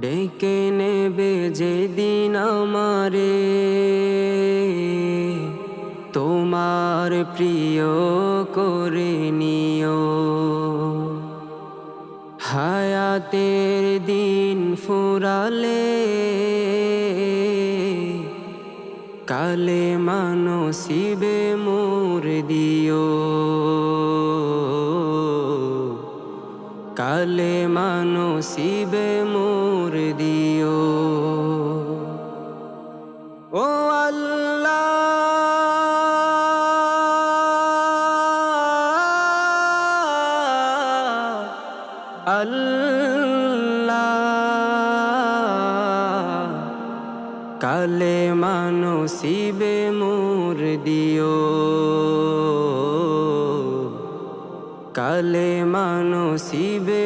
ডেকে নেবে যেদিন আমারে। তোমার প্রিয় করে নিও। হায়াতের দিন ফুরালে, কালে মানসিবে মোর দিও। কালে মানসিবে মোর আল্লাহ আল্লাহ। কালে মানসিবে মোর দিও। কালে মানসিবে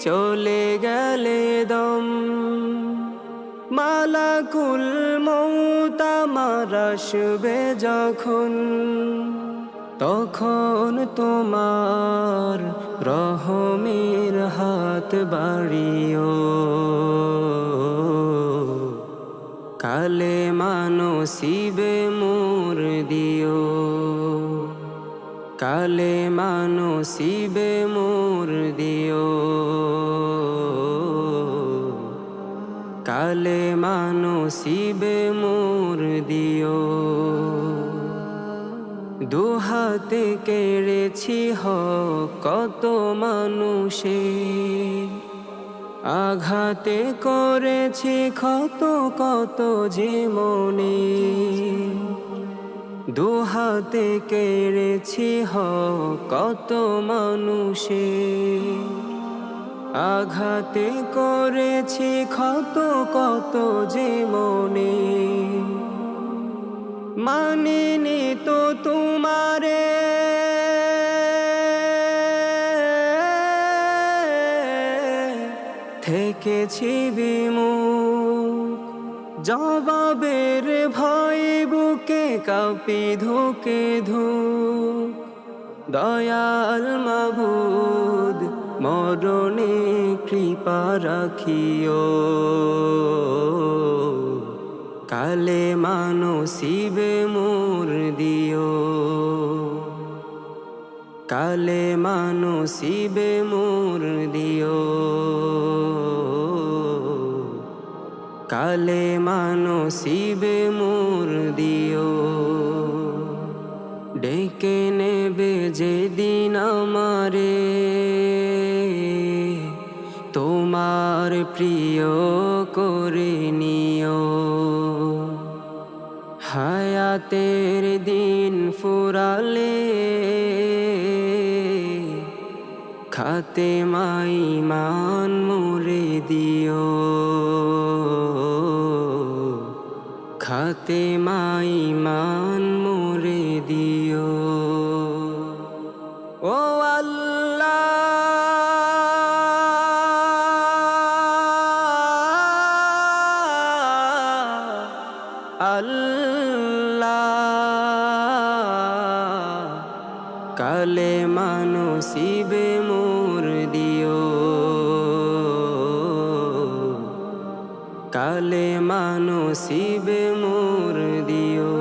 চলে গেলে দম। মালাকুল মৌতা মারাসবে যখন। তখন তোমার রহমের হাত বাড়িও। কালে মানসিবে মোর দিও। কালে মানসিবে কালে মানসিবে মোর দিও। দুহাতে কেড়েছি হ কত মানুষে, আঘাতে করেছি কত কত যে মনে। দুহাতে কেড়েছি হ কত মানুষে আঘাতে করেছি কত কত যে মনে। মানিনি তো তোমারে। থেকেছি বিমুখ। জবাবের ভয় বুকে কাপি ধুকে ধুক। দয়াল মাবুদ মরণে কৃপা রাখিও। কালে মানসিবে মোর দিও। কালে মানসিবে মোর দিও। কালে মানসিবে মোর দিও। ডেকে নেবে যেদিন আমারে। তোমার প্রিয় করে নিও। হায়াতের দিন ফুরালে খাতে মাই মান মোরে দিও। খাতে মাই মান মোরে দিও। আল্লাহ কালে মানসিবে মোর দিও। কালে মানসিবে মোর দিও।